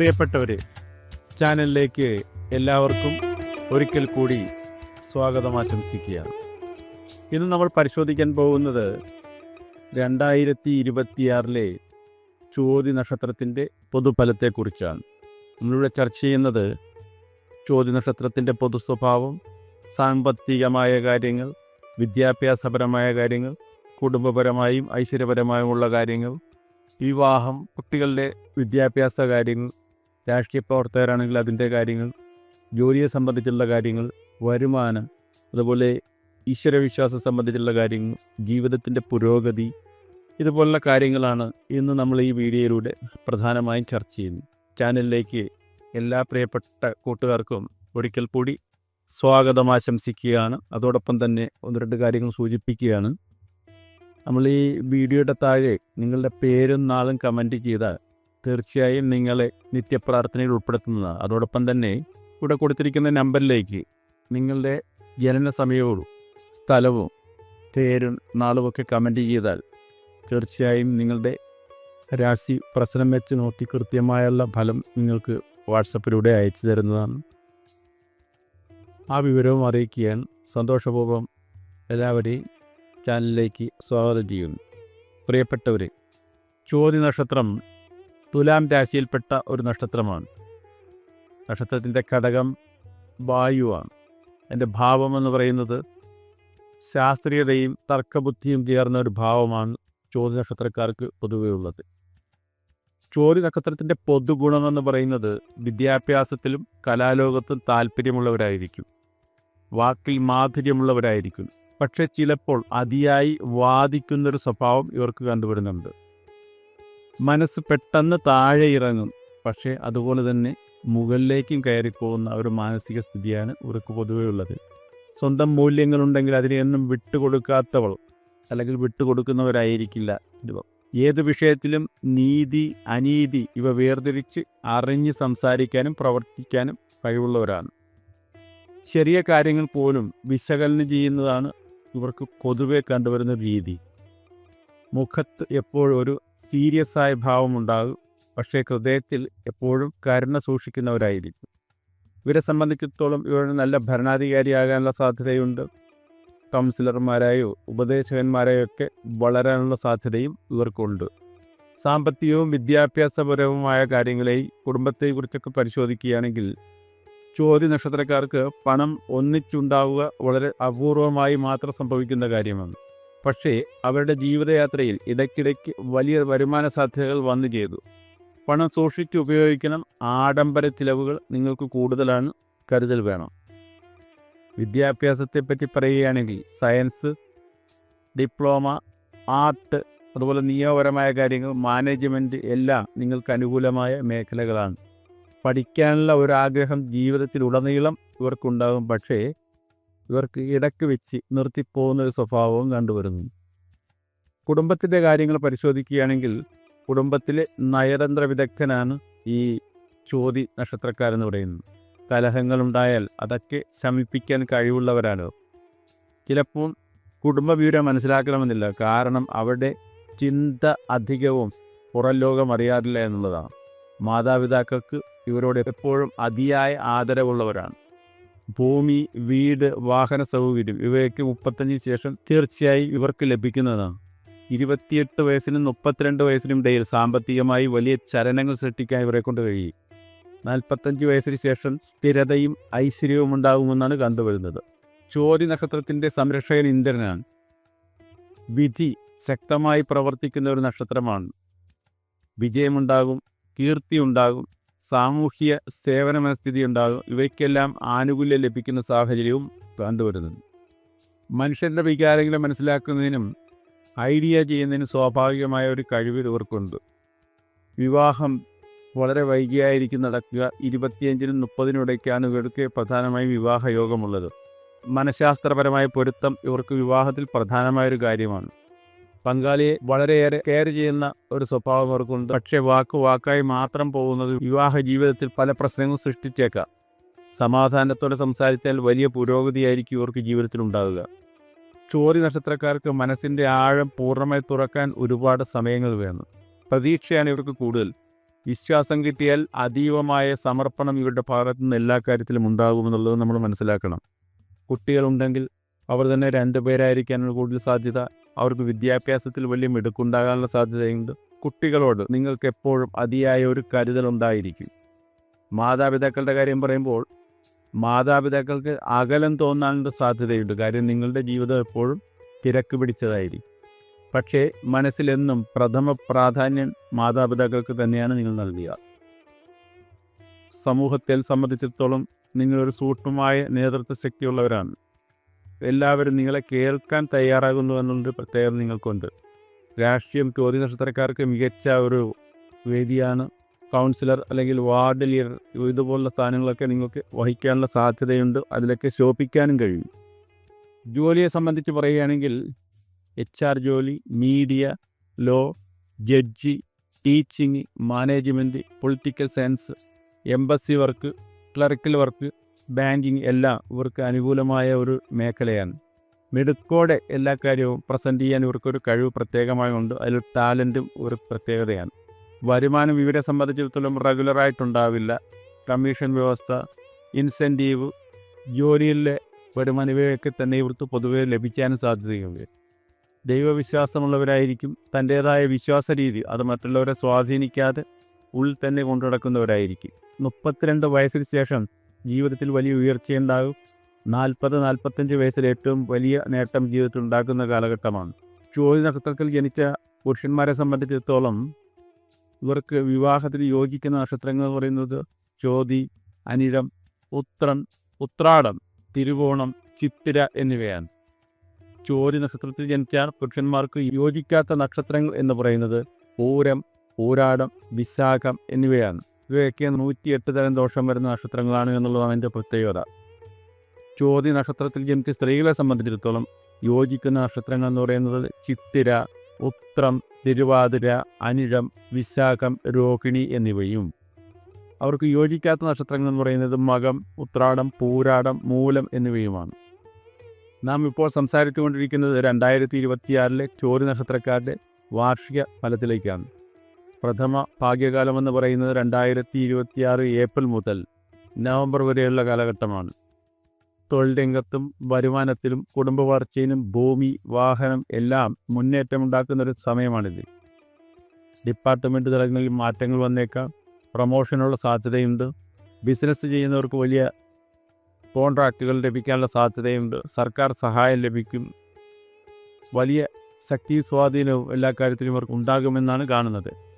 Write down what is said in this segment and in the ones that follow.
പ്രിയപ്പെട്ടവരെ ചാനലിലേക്ക് എല്ലാവർക്കും ഒരിക്കൽ കൂടി സ്വാഗതം ആശംസിക്കുകയാണ്. ഇന്ന് നമ്മൾ പരിശോധിക്കാൻ പോകുന്നത് രണ്ടായിരത്തി ഇരുപത്തിയാറിലെ ചോതി നക്ഷത്രത്തിന്റെ പൊതുഫലത്തെക്കുറിച്ചാണ്. നമ്മളിവിടെ ചർച്ച ചെയ്യുന്നത് ചോതി നക്ഷത്രത്തിന്റെ പൊതു സ്വഭാവം സാമ്പത്തികമായ കാര്യങ്ങൾ വിദ്യാഭ്യാസപരമായ കാര്യങ്ങൾ കുടുംബപരമായും ഐശ്വര്യപരമായും ഉള്ള കാര്യങ്ങൾ വിവാഹം കുട്ടികളുടെ വിദ്യാഭ്യാസ കാര്യങ്ങൾ രാഷ്ട്രീയ പ്രവർത്തകരാണെങ്കിൽ അതിന്റെ കാര്യങ്ങൾ ജോലിയെ സംബന്ധിച്ചുള്ള കാര്യങ്ങൾ വരുമാനം അതുപോലെ ഈശ്വരവിശ്വാസം സംബന്ധിച്ചുള്ള കാര്യങ്ങൾ ജീവിതത്തിന്റെ പുരോഗതി ഇതുപോലുള്ള കാര്യങ്ങളാണ് ഇന്ന് നമ്മൾ ഈ വീഡിയോയിലൂടെ പ്രധാനമായും ചർച്ച ചെയ്യുന്നത്. ചാനലിലേക്ക് എല്ലാ പ്രിയപ്പെട്ട കൂട്ടുകാർക്കും ഒരിക്കൽ കൂടി സ്വാഗതം ആശംസിക്കുകയാണ്. അതോടൊപ്പം തന്നെ ഒന്ന് രണ്ട് കാര്യങ്ങൾ സൂചിപ്പിക്കുകയാണ്. നമ്മൾ ഈ വീഡിയോയുടെ താഴെ നിങ്ങളുടെ പേരും നാളും കമന്റ് ചെയ്താൽ തീർച്ചയായും നിങ്ങളെ നിത്യപ്രാർത്ഥനയിൽ ഉൾപ്പെടുത്തുന്നതാണ്. അതോടൊപ്പം തന്നെ ഇവിടെ കൊടുത്തിരിക്കുന്ന നമ്പറിലേക്ക് നിങ്ങളുടെ ജനന സമയവും സ്ഥലവും പേരും നാളുമൊക്കെ കമന്റ് ചെയ്താൽ തീർച്ചയായും നിങ്ങളുടെ രാശി പ്രശ്നം വെച്ച് നോക്കി കൃത്യമായുള്ള ഫലം നിങ്ങൾക്ക് വാട്സപ്പിലൂടെ അയച്ചു തരുന്നതാണ്. ആ വിവരവും അറിയിക്കാൻ സന്തോഷപൂർവം എല്ലാവരെയും ചാനലിലേക്ക് സ്വാഗതം ചെയ്യുന്നു. പ്രിയപ്പെട്ടവരെ ചോതി നക്ഷത്രം തുലാം രാശിയിൽപ്പെട്ട ഒരു നക്ഷത്രമാണ്. നക്ഷത്രത്തിന്റെ ഘടകം വായുവാണ്. എന്റെ ഭാവമെന്ന് പറയുന്നത് ശാസ്ത്രീയതയും തർക്കബുദ്ധിയും ചേർന്ന ഒരു ഭാവമാണ് ചോദ്യ നക്ഷത്രക്കാർക്ക് പൊതുവെ ഉള്ളത്. ചോദ്യ നക്ഷത്രത്തിന്റെ പൊതുഗുണമെന്ന് പറയുന്നത് വിദ്യാഭ്യാസത്തിലും കലാലോകത്തും താല്പര്യമുള്ളവരായിരിക്കും. വാക്കിൽ മാധുര്യമുള്ളവരായിരിക്കും. പക്ഷേ ചിലപ്പോൾ അതിയായി വാദിക്കുന്നൊരു സ്വഭാവം ഇവർക്ക് കണ്ടുവരുന്നുണ്ട്. മനസ്സ് പെട്ടെന്ന് താഴെ ഇറങ്ങും. പക്ഷേ അതുപോലെ തന്നെ മുകളിലേക്കും കയറിപ്പോകുന്ന ഒരു മാനസിക സ്ഥിതിയാണ് ഇവർക്ക് പൊതുവേ ഉള്ളത്. സ്വന്തം മൂല്യങ്ങളുണ്ടെങ്കിൽ അതിനെയൊന്നും വിട്ടുകൊടുക്കാത്തവൾ അല്ലെങ്കിൽ വിട്ടുകൊടുക്കുന്നവരായിരിക്കില്ല ഇവ ഏത് വിഷയത്തിലും നീതി അനീതി ഇവ വേർതിരിച്ച് അറിഞ്ഞ് സംസാരിക്കാനും പ്രവർത്തിക്കാനും കഴിവുള്ളവരാണ്. ചെറിയ കാര്യങ്ങൾ പോലും വിശകലനം ചെയ്യുന്നതാണ് ഇവർക്ക് പൊതുവെ കണ്ടുവരുന്ന രീതി. മുഖത്ത് എപ്പോഴും ഒരു സീരിയസ് ആയ ഭാവമുണ്ടാകും പക്ഷേ ഹൃദയത്തിൽ എപ്പോഴും കരുണ സൂക്ഷിക്കുന്നവരായിരിക്കും. ഇവരെ സംബന്ധിച്ചിടത്തോളം ഇവർ നല്ല ഭരണാധികാരിയാകാനുള്ള സാധ്യതയുണ്ട്. കൗൺസിലർമാരായോ ഉപദേശകന്മാരായോ ഒക്കെ വളരാനുള്ള സാധ്യതയും ഇവർക്കുണ്ട്. സാമ്പത്തികവും വിദ്യാഭ്യാസപരവുമായ കാര്യങ്ങളെയും കുടുംബത്തെക്കുറിച്ചൊക്കെ പരിശോധിക്കുകയാണെങ്കിൽ ചോദ്യ നക്ഷത്രക്കാർക്ക് പണം ഒന്നിച്ചുണ്ടാവുക വളരെ അപൂർവമായി മാത്രം സംഭവിക്കുന്ന കാര്യമാണ്. പക്ഷേ അവരുടെ ജീവിതയാത്രയിൽ ഇടയ്ക്കിടയ്ക്ക് വലിയ വരുമാന സാധ്യതകൾ വന്നു ചെയ്തു. പണം സൂക്ഷിച്ച് ഉപയോഗിക്കണം. ആഡംബര ചിലവുകൾ നിങ്ങൾക്ക് കൂടുതലാണ് കരുതൽ വേണം. വിദ്യാഭ്യാസത്തെപ്പറ്റി പറയുകയാണെങ്കിൽ സയൻസ് ഡിപ്ലോമ ആർട്ട് അതുപോലെ നിയമപരമായ കാര്യങ്ങൾ മാനേജ്മെന്റ് എല്ലാം നിങ്ങൾക്ക് അനുകൂലമായ മേഖലകളാണ്. പഠിക്കാനുള്ള ഒരാഗ്രഹം ജീവിതത്തിലുടനീളം ഇവർക്കുണ്ടാകും. പക്ഷേ ഇവർക്ക് ഇടയ്ക്ക് വെച്ച് നിർത്തിപ്പോകുന്ന ഒരു സ്വഭാവവും കണ്ടുവരുന്നു. കുടുംബത്തിന്റെ കാര്യങ്ങൾ പരിശോധിക്കുകയാണെങ്കിൽ കുടുംബത്തിലെ നയതന്ത്ര വിദഗ്ധനാണ് ഈ ചോതി നക്ഷത്രക്കാരെന്ന് പറയുന്നത്. കലഹങ്ങളുണ്ടായാൽ അതൊക്കെ ശമിപ്പിക്കാൻ കഴിവുള്ളവരാണ് ചിലപ്പോൾ കുടുംബ വിവരം മനസ്സിലാക്കണമെന്നില്ല. കാരണം അവരുടെ ചിന്ത അധികവും പുറം ലോകം അറിയാറില്ല എന്നുള്ളതാണ്. മാതാപിതാക്കൾക്ക് ഇവരോട് എപ്പോഴും അതിയായ ആദരവുള്ളവരാണ്. ഭൂമി വീട് വാഹന സൗകര്യം ഇവയൊക്കെ മുപ്പത്തഞ്ചിന് ശേഷം തീർച്ചയായും ഇവർക്ക് ലഭിക്കുന്നതാണ്. ഇരുപത്തിയെട്ട് വയസ്സിനും മുപ്പത്തിരണ്ട് വയസ്സിനും ഇടയിൽ സാമ്പത്തികമായി വലിയ ചലനങ്ങൾ സൃഷ്ടിക്കാൻ ഇവരെ കൊണ്ട് കഴിയും. നാൽപ്പത്തഞ്ച് വയസ്സിന് ശേഷം സ്ഥിരതയും ഐശ്വര്യവും ഉണ്ടാകുമെന്നാണ് കണ്ടുവരുന്നത്. ചോതി നക്ഷത്രത്തിന്റെ സംരക്ഷകൻ ഇന്ദ്രനാണ്. വിധി ശക്തമായി പ്രവർത്തിക്കുന്ന ഒരു നക്ഷത്രമാണ്. വിജയമുണ്ടാകും കീർത്തി ഉണ്ടാകും സാമൂഹ്യ സേവന മനസ്ഥിതി ഉണ്ടാകും ഇവയ്ക്കെല്ലാം ആനുകൂല്യം ലഭിക്കുന്ന സാഹചര്യവും കണ്ടുവരുന്നുണ്ട് മനുഷ്യന്റെ വികാരങ്ങളെ മനസ്സിലാക്കുന്നതിനും ഐഡിയ ചെയ്യുന്നതിനും സ്വാഭാവികമായ ഒരു കഴിവ് ഇവർക്കുണ്ട്. വിവാഹം വളരെ വൈകിയായിരിക്കും നടക്കുക ഇരുപത്തിയഞ്ചിനും മുപ്പതിനും ഇടയ്ക്കാണ് ഇവർക്ക് പ്രധാനമായും വിവാഹ യോഗമുള്ളത് മനഃശാസ്ത്രപരമായ പൊരുത്തം ഇവർക്ക് വിവാഹത്തിൽ പ്രധാനമായൊരു കാര്യമാണ്. പങ്കാളിയെ വളരെയേറെ കെയർ ചെയ്യുന്ന ഒരു സ്വഭാവം അവർക്കുണ്ട്. പക്ഷേ വാക്ക് വാക്കായി മാത്രം പോകുന്നത് വിവാഹ ജീവിതത്തിൽ പല പ്രശ്നങ്ങളും സൃഷ്ടിച്ചേക്കാം. സമാധാനത്തോടെ സംസാരിച്ചാൽ വലിയ പുരോഗതിയായിരിക്കും ഇവർക്ക് ജീവിതത്തിൽ ഉണ്ടാവുക. ചോറി നക്ഷത്രക്കാർക്ക് മനസ്സിന്റെ ആഴം പൂർണമായി തുറക്കാൻ ഒരുപാട് സമയങ്ങൾ വേണം. പ്രതീക്ഷയാണ് ഇവർക്ക് കൂടുതൽ. വിശ്വാസം കിട്ടിയാൽ അതീവമായ സമർപ്പണം ഇവരുടെ ഭാഗത്തു നിന്ന് എല്ലാ കാര്യത്തിലും ഉണ്ടാകുമെന്നുള്ളത് നമ്മൾ മനസ്സിലാക്കണം. കുട്ടികളുണ്ടെങ്കിൽ അവർ തന്നെ രണ്ടു പേരായിരിക്കാനാണ് കൂടുതൽ സാധ്യത അവർക്ക് വിദ്യാഭ്യാസത്തിൽ വലിയ മിടുക്കുണ്ടാകാനുള്ള സാധ്യതയുണ്ട് കുട്ടികളോട് നിങ്ങൾക്ക് എപ്പോഴും അതിയായ ഒരു കരുതൽ ഉണ്ടായിരിക്കും. മാതാപിതാക്കളുടെ കാര്യം പറയുമ്പോൾ മാതാപിതാക്കൾക്ക് അകലം തോന്നാനുള്ള സാധ്യതയുണ്ട്. കാര്യം നിങ്ങളുടെ ജീവിതം എപ്പോഴും തിരക്ക് പിടിച്ചതായിരിക്കും. പക്ഷേ മനസ്സിലെന്നും പ്രഥമ പ്രാധാന്യം മാതാപിതാക്കൾക്ക് തന്നെയാണ് നിങ്ങൾ നൽകുക. സമൂഹത്തെ സംബന്ധിച്ചിടത്തോളം നിങ്ങളൊരു സൂക്ഷ്മമായ നേതൃത്വ ശക്തിയുള്ളവരാണ് എല്ലാവരും നിങ്ങളെ കേൾക്കാൻ തയ്യാറാകുന്നു എന്നുള്ളൊരു പ്രത്യേകത നിങ്ങൾക്കുണ്ട്. രാഷ്ട്രീയം ചോദ്യ നക്ഷത്രക്കാർക്ക് മികച്ച ഒരു വേദിയാണ്. കൗൺസിലർ അല്ലെങ്കിൽ വാർഡ് ലീഡർ ഇതുപോലുള്ള സ്ഥാനങ്ങളൊക്കെ നിങ്ങൾക്ക് വഹിക്കാനുള്ള സാധ്യതയുണ്ട്. അതിലൊക്കെ ശോഭിക്കാനും കഴിയും. ജോലിയെ സംബന്ധിച്ച് പറയുകയാണെങ്കിൽ എച്ച് ആർ ജോലി media law judge teaching management political science embassy work clerical work banking എല്ലാം ഇവർക്ക് അനുകൂലമായ ഒരു മേഖലയാണ്. മിടുക്കോടെ എല്ലാ കാര്യവും പ്രസന്റ് ചെയ്യാൻ ഇവർക്കൊരു കഴിവ് പ്രത്യേകമായി ഉണ്ട്. അതിലൊരു ടാലന്റും ഒരു പ്രത്യേകതയാണ്. വരുമാനം ഇവരെ സംബന്ധിച്ചിടത്തോളം റെഗുലറായിട്ടുണ്ടാവില്ല. കമ്മീഷൻ വ്യവസ്ഥ ഇൻസെന്റീവ് ജോലിയിലെ വരുമാനം ഇവയൊക്കെ തന്നെ ഇവർക്ക് പൊതുവെ ലഭിക്കാനും സാധ്യതയുണ്ട്. ദൈവവിശ്വാസമുള്ളവരായിരിക്കും. തന്റേതായ വിശ്വാസ രീതി അത് മറ്റുള്ളവരെ സ്വാധീനിക്കാതെ ഉള്ളിൽ തന്നെ കൊണ്ടു നടക്കുന്നവരായിരിക്കും. മുപ്പത്തിരണ്ട് വയസ്സിന് ശേഷം ജീവിതത്തിൽ വലിയ ഉയർച്ചയുണ്ടാകും നാൽപ്പത് നാൽപ്പത്തഞ്ച് വയസ്സിൽ ഏറ്റവും വലിയ നേട്ടം ജീവിതത്തിൽ ഉണ്ടാക്കുന്ന കാലഘട്ടമാണ്. ചോദ്യ നക്ഷത്രത്തിൽ ജനിച്ച പുരുഷന്മാരെ സംബന്ധിച്ചിടത്തോളം ഇവർക്ക് വിവാഹത്തിന് യോജിക്കുന്ന നക്ഷത്രങ്ങൾ എന്ന് പറയുന്നത് ചോതി അനിഴം ഉത്രൻ ഉത്രാടം തിരുവോണം ചിത്തിര എന്നിവയാണ്. ചോതി നക്ഷത്രത്തിൽ ജനിച്ച പുരുഷന്മാർക്ക് യോജിക്കാത്ത നക്ഷത്രങ്ങൾ എന്ന് പറയുന്നത് പൂരം പൂരാടം വിശാഖം എന്നിവയാണ്. ഇവയൊക്കെ നൂറ്റിയെട്ട് തരം ദോഷം വരുന്ന നക്ഷത്രങ്ങളാണ് എന്നുള്ളതാണ് അതിന്റെ പ്രത്യേകത. ചോതി നക്ഷത്രത്തിൽ ജനിച്ച സ്ത്രീകളെ സംബന്ധിച്ചിടത്തോളം യോജിക്കുന്ന നക്ഷത്രങ്ങൾ എന്ന് പറയുന്നത് ചിത്തിര ഉത്രം തിരുവാതിര അനിഴം വിശാഖം രോഹിണി എന്നിവയും. അവർക്ക് യോജിക്കാത്ത നക്ഷത്രങ്ങൾ എന്ന് പറയുന്നത് മകം ഉത്രാടം പൂരാടം മൂലം എന്നിവയുമാണ്. നാം ഇപ്പോൾ സംസാരിച്ചുകൊണ്ടിരിക്കുന്നത് രണ്ടായിരത്തി ഇരുപത്തിയാറിലെ ചോരി നക്ഷത്രക്കാരുടെ വാർഷിക ഫലത്തിലേക്കാണ്. പ്രഥമ ഭാഗ്യകാലമെന്ന് പറയുന്നത് രണ്ടായിരത്തി ഇരുപത്തിയാറ് ഏപ്രിൽ മുതൽ നവംബർ വരെയുള്ള കാലഘട്ടമാണ്. തൊഴിൽ രംഗത്തും വരുമാനത്തിലും കുടുംബ വളർച്ചയിലും ഭൂമി വാഹനം എല്ലാം മുന്നേറ്റമുണ്ടാക്കുന്ന ഒരു സമയമാണിത്. ഡിപ്പാർട്ട്മെന്റ് തലങ്ങളിൽ മാറ്റങ്ങൾ വന്നേക്കാം പ്രൊമോഷനുള്ള സാധ്യതയുണ്ട് ബിസിനസ് ചെയ്യുന്നവർക്ക് വലിയ കോൺട്രാക്റ്റുകൾ ലഭിക്കാനുള്ള സാധ്യതയുണ്ട് സർക്കാർ സഹായം ലഭിക്കും വലിയ ശക്തി സ്വാധീനവും എല്ലാ കാര്യത്തിലും ഇവർക്ക് ഉണ്ടാകുമെന്നാണ് കാണുന്നത്.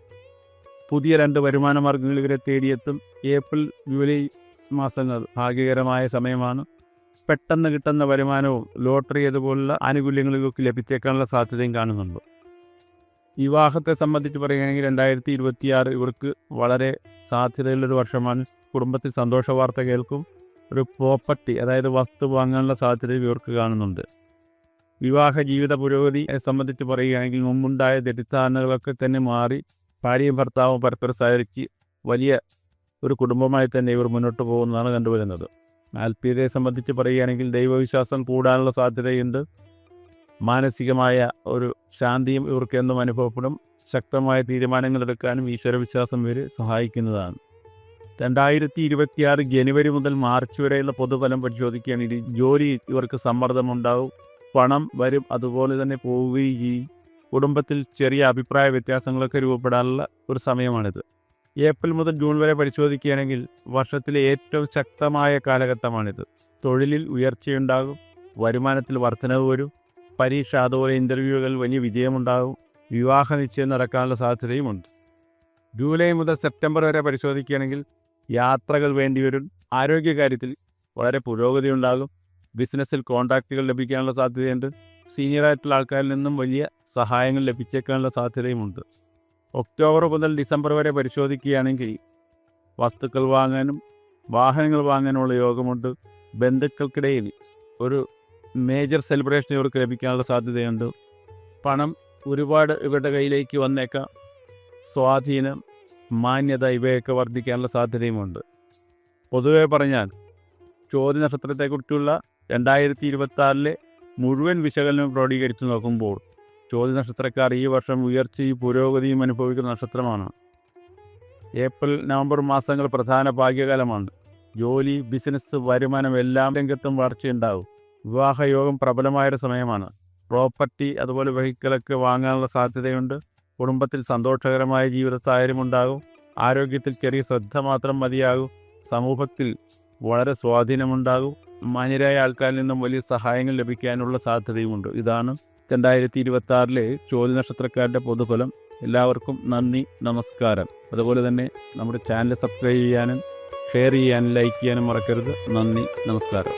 പുതിയ രണ്ട് വരുമാന മാർഗങ്ങൾ ഇവരെ തേടിയെത്തും. ഏപ്രിൽ ജൂലൈ മാസങ്ങൾ ഭാഗ്യകരമായ സമയമാണ്. പെട്ടെന്ന് കിട്ടുന്ന വരുമാനവും ലോട്ടറി അതുപോലുള്ള ആനുകൂല്യങ്ങൾ ഇവർക്ക് ലഭിച്ചേക്കാനുള്ള സാധ്യതയും കാണുന്നുണ്ട്. വിവാഹത്തെ സംബന്ധിച്ച് പറയുകയാണെങ്കിൽ രണ്ടായിരത്തി ഇരുപത്തിയാറ് ഇവർക്ക് വളരെ സാധ്യതയുള്ളൊരു വർഷമാണ്. കുടുംബത്തിൽ സന്തോഷ വാർത്ത കേൾക്കും. ഒരു പ്രോപ്പർട്ടി അതായത് വസ്തു വാങ്ങാനുള്ള സാധ്യത ഇവർക്ക് കാണുന്നുണ്ട്. വിവാഹ ജീവിത പുരോഗതിയെ സംബന്ധിച്ച് പറയുകയാണെങ്കിൽ മുമ്പുണ്ടായ തെറ്റിദ്ധാരണകളൊക്കെ തന്നെ മാറി ഭാര്യയും ഭർത്താവും പരസ്പരം സഹകരിച്ച് വലിയ ഒരു കുടുംബമായി തന്നെ ഇവർ മുന്നോട്ട് പോകുന്നതാണ് കണ്ടുവരുന്നത്. ആത്മീയതയെ സംബന്ധിച്ച് പറയുകയാണെങ്കിൽ ദൈവവിശ്വാസം കൂടാനുള്ള സാധ്യതയുണ്ട്. മാനസികമായ ഒരു ശാന്തിയും ഇവർക്ക് എന്നും അനുഭവപ്പെടും. ശക്തമായ തീരുമാനങ്ങൾ എടുക്കാനും ഈശ്വരവിശ്വാസം ഇവർ സഹായിക്കുന്നതാണ്. രണ്ടായിരത്തി ഇരുപത്തിയാറ് ജനുവരി മുതൽ മാർച്ച് വരെയുള്ള പൊതുഫലം പരിശോധിക്കുകയാണെങ്കിൽ ജോലി ഇവർക്ക് സമ്മർദ്ദമുണ്ടാവും. പണം വരും. അതുപോലെ തന്നെ പോവുകയും ചെയ്യും. കുടുംബത്തിൽ ചെറിയ അഭിപ്രായ വ്യത്യാസങ്ങളൊക്കെ രൂപപ്പെടാനുള്ള ഒരു സമയമാണിത്. ഏപ്രിൽ മുതൽ ജൂൺ വരെ പരിശോധിക്കുകയാണെങ്കിൽ വർഷത്തിലെ ഏറ്റവും ശക്തമായ കാലഘട്ടമാണിത്. തൊഴിലിൽ ഉയർച്ചയുണ്ടാകും വരുമാനത്തിൽ വർധനവ് വരും പരീക്ഷ അതുപോലെ ഇന്റർവ്യൂകൾ വലിയ വിജയമുണ്ടാകും വിവാഹ നിശ്ചയം നടക്കാനുള്ള സാധ്യതയുമുണ്ട്. ജൂലൈ മുതൽ സെപ്റ്റംബർ വരെ പരിശോധിക്കുകയാണെങ്കിൽ യാത്രകൾ വേണ്ടിവരും ആരോഗ്യകാര്യത്തിൽ വളരെ പുരോഗതി ഉണ്ടാകും ബിസിനസ്സിൽ കോൺട്രാക്റ്റുകൾ ലഭിക്കാനുള്ള സാധ്യതയുണ്ട് സീനിയറായിട്ടുള്ള ആൾക്കാരിൽ നിന്നും വലിയ സഹായങ്ങൾ ലഭിച്ചേക്കാനുള്ള സാധ്യതയുമുണ്ട്. ഒക്ടോബർ മുതൽ ഡിസംബർ വരെ പരിശോധിക്കുകയാണെങ്കിൽ വസ്തുക്കൾ വാങ്ങാനും വാഹനങ്ങൾ വാങ്ങാനുമുള്ള യോഗമുണ്ട്. ബന്ധുക്കൾക്കിടയിൽ ഒരു മേജർ സെലിബ്രേഷൻ ഇവർക്ക് ലഭിക്കാനുള്ള സാധ്യതയുണ്ട്. പണം ഒരുപാട് ഇവരുടെ കയ്യിലേക്ക് വന്നേക്കാം. സ്വാധീനം മാന്യത ഇവയൊക്കെ വർദ്ധിക്കാനുള്ള സാധ്യതയുമുണ്ട്. പൊതുവെ പറഞ്ഞാൽ ചോദ്യ നക്ഷത്രത്തെക്കുറിച്ചുള്ള രണ്ടായിരത്തി ഇരുപത്തി മുഴുവൻ വിശകലനം ക്രോഡീകരിച്ച് നോക്കുമ്പോൾ ചോദ്യ നക്ഷത്രക്കാർ ഈ വർഷം ഉയർച്ചയും പുരോഗതിയും അനുഭവിക്കുന്ന നക്ഷത്രമാണ്. ഏപ്രിൽ നവംബർ മാസങ്ങൾ പ്രധാന ഭാഗ്യകാലമാണ്. ജോലി ബിസിനസ് വരുമാനം എല്ലാം രംഗത്തും വളർച്ചയുണ്ടാവും വിവാഹയോഗം പ്രബലമായൊരു സമയമാണ്. പ്രോപ്പർട്ടി അതുപോലെ വെഹിക്കിളൊക്കെ വാങ്ങാനുള്ള സാധ്യതയുണ്ട്. കുടുംബത്തിൽ സന്തോഷകരമായ ജീവിത സാഹചര്യം ഉണ്ടാകും. ആരോഗ്യത്തിൽ ചെറിയ ശ്രദ്ധ മാത്രം മതിയാകും. സമൂഹത്തിൽ വളരെ സ്വാധീനമുണ്ടാകും. മാന്യരായ ആൾക്കാരിൽ നിന്നും വലിയ സഹായങ്ങൾ ലഭിക്കാനുള്ള സാധ്യതയുമുണ്ട്. ഇതാണ് രണ്ടായിരത്തി ഇരുപത്തി ആറിലെ ചോദ്യ നക്ഷത്രക്കാരുടെ പൊതുഫലം. എല്ലാവർക്കും നന്ദി നമസ്കാരം. അതുപോലെ തന്നെ നമ്മുടെ ചാനൽ സബ്സ്ക്രൈബ് ചെയ്യാനും ഷെയർ ചെയ്യാനും ലൈക്ക് ചെയ്യാനും മറക്കരുത്. നന്ദി നമസ്കാരം.